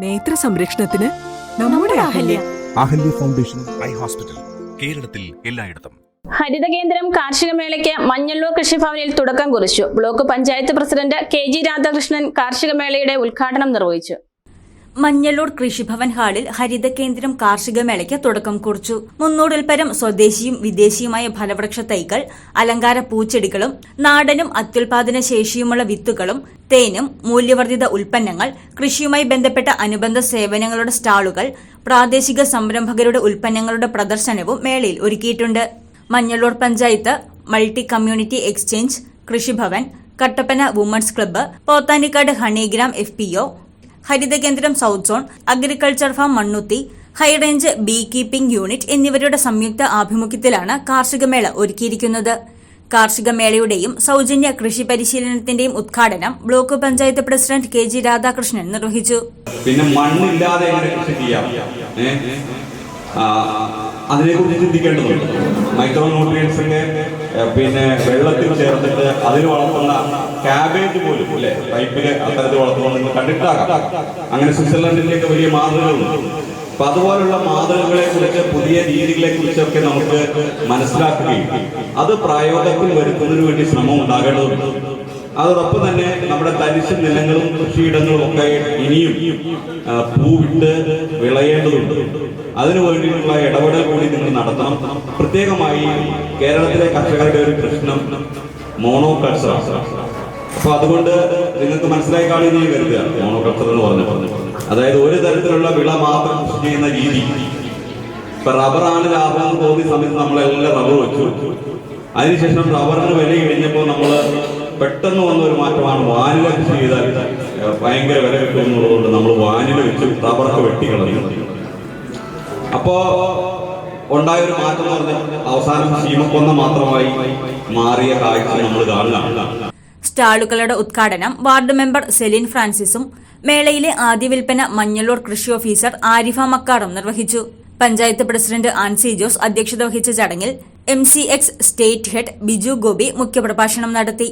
നേത്ര സംരക്ഷണത്തിന് നമ്മുടെ Ahalya. Ahalya. Foundation eye hospital കേരളത്തിൽ എല്ലായിടത്തും. ഹരിത കേന്ദ്രം കാർഷിക മേളയ്ക്ക് മഞ്ഞള്ളൂർ കൃഷിഭവനിൽ തുടക്കം കുറിച്ചു. Block panchayat president K G Radhakrishnan കാർഷിക മേളയുടെ ഉദ്ഘാടനം നിർവഹിച്ചു. മഞ്ഞളൂർ കൃഷിഭവൻ ഹാളിൽ ഹരിത കേന്ദ്രം കാർഷിക മേളയ്ക്ക് തുടക്കം കുറിച്ചു. മുന്നൂറിൽ പരം സ്വദേശിയും വിദേശിയുമായ ഫലവൃക്ഷ തൈകൾ അലങ്കാര പൂച്ചെടികളും നാടനും അത്യുൽപാദന ശേഷിയുമുള്ള വിത്തുകളും തേനും മൂല്യവർദ്ധിത ഉൽപ്പന്നങ്ങൾ കൃഷിയുമായി ബന്ധപ്പെട്ട അനുബന്ധ സേവനങ്ങളുടെ സ്റ്റാളുകൾ പ്രാദേശിക സംരംഭകരുടെ ഉൽപ്പന്നങ്ങളുടെ പ്രദർശനവും മേളയിൽ ഒരുക്കിയിട്ടുണ്ട്. Manjalloor panchayat multi community exchange Krishibhavan Kattappana women's club Pothanicad Honeygram F P O Harithakendram south zone agriculture farm Mannuthy high range bee keeping unit എന്നിവരുടെ സംയുക്ത ആഭിമുഖ്യത്തിലാണ് കാർഷികമേള ഒരുക്കിയിരിക്കുന്നത്. കാർഷിക മേളയുടെയും സൗജന്യ കൃഷി പരിശീലനത്തിന്റെയും ഉദ്ഘാടനം block panchayat president K G Radhakrishnan നിർവഹിച്ചു. പിന്നെ മണ്ണില്ലാതെ കൃഷി ചെയ്യാം? അതിനെക്കുറിച്ച് ചിന്തിക്കേണ്ടതുണ്ട്. മൈക്രോ ന്യൂട്രിയൻസിന്റെ പിന്നെ വെള്ളത്തിൽ ചേർത്തിട്ട് അതിൽ വളർത്തുന്ന കാബേജ് പോലും അല്ലെ? പൈപ്പിൽ അത്തരത്തിൽ വളർത്തുന്നത് നിങ്ങൾ കണ്ടിട്ടാകാം അങ്ങനെ സ്വിറ്റ്സർലൻഡിലേക്ക് വലിയ മാതൃകകളുണ്ട്. അപ്പൊ അതുപോലുള്ള മാതൃകകളെ കുറിച്ച് പുതിയ രീതികളെ കുറിച്ചൊക്കെ നമുക്ക് മനസ്സിലാക്കുകയും അത് പ്രായോഗത്തിൽ വരുത്തുന്നതിന് വേണ്ടി ശ്രമം ഉണ്ടാകേണ്ടതുണ്ട്. അതോടൊപ്പം തന്നെ നമ്മുടെ തരിശ് നിലങ്ങളും കൃഷിയിടങ്ങളും ഒക്കെ ഇനിയും പൂവിട്ട് വിളയേണ്ടതുണ്ട്. അതിനു വേണ്ടിയിട്ടുള്ള ഇടപെടൽ കൂടി നിങ്ങൾ നടത്തണം. പ്രത്യേകമായി കേരളത്തിലെ കർഷകരുടെ ഒരു പ്രശ്നം മോണോ കൾച്ചർ അപ്പൊ അതുകൊണ്ട് നിങ്ങൾക്ക് മനസ്സിലായി കാണുന്ന കരുതുക മോണോ കൾച്ചർ എന്ന് പറഞ്ഞു അതായത് ഒരു തരത്തിലുള്ള വിള മാത്രം കൃഷി ചെയ്യുന്ന രീതി. ഇപ്പൊ റബ്ബറാണ് ലാഭം എന്ന് തോന്നിയ സമയത്ത് നമ്മളെല്ലാം റബ്ബർ വെച്ചു. അതിനുശേഷം റബ്ബറിന് വില ഇടിഞ്ഞപ്പോൾ നമ്മൾ പെട്ടെന്ന് വന്ന ഒരു മാറ്റമാണ് വാനില കൃഷി ചെയ്താൽ ഭയങ്കര വില കിട്ടും നമ്മൾ വാനില വെച്ച് റബ്ബറൊക്കെ വെട്ടിക്കളഞ്ഞു അപ്പോ ഉണ്ടായ ഒരു മാറ്റം എന്ന് പറഞ്ഞാൽ അവസാനം ശീമക്കൊന്ന മാത്രമായി മാറിയ കാഴ്ച നമ്മൾ കാണുകയാണ്. സ്റ്റാളുകളുടെ ഉദ്ഘാടനം വാർഡ് മെമ്പർ സെലിൻ ഫ്രാൻസിസും മേളയിലെ ആദ്യ വിൽപ്പന മഞ്ഞളൂർ കൃഷി ഓഫീസർ ആരിഫ മക്കാറും നിർവഹിച്ചു. പഞ്ചായത്ത് പ്രസിഡന്റ് ആൻസി ജോസ് അധ്യക്ഷത വഹിച്ച ചടങ്ങിൽ M state head Biju Gopi മുഖ്യപ്രഭാഷണം നടത്തി.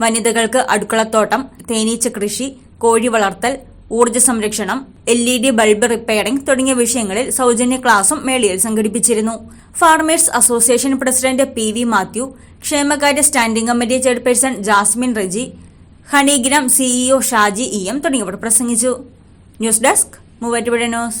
വനിതകൾക്ക് അടുക്കളത്തോട്ടം തേനീച്ച കൃഷി കോഴി വളർത്തൽ ഊർജ സംരക്ഷണം L E D bulb repairing തുടങ്ങിയ വിഷയങ്ങളിൽ സൗജന്യ ക്ലാസും മേളയിൽ സംഘടിപ്പിച്ചിരുന്നു. Farmers association president P V Mathew ക്ഷേമകാര്യ standing committee chairperson Jasmine Reji Honeygram CEO Shaji E M തുടങ്ങിയവർ പ്രസംഗിച്ചു. News desk Muvattupuzha news.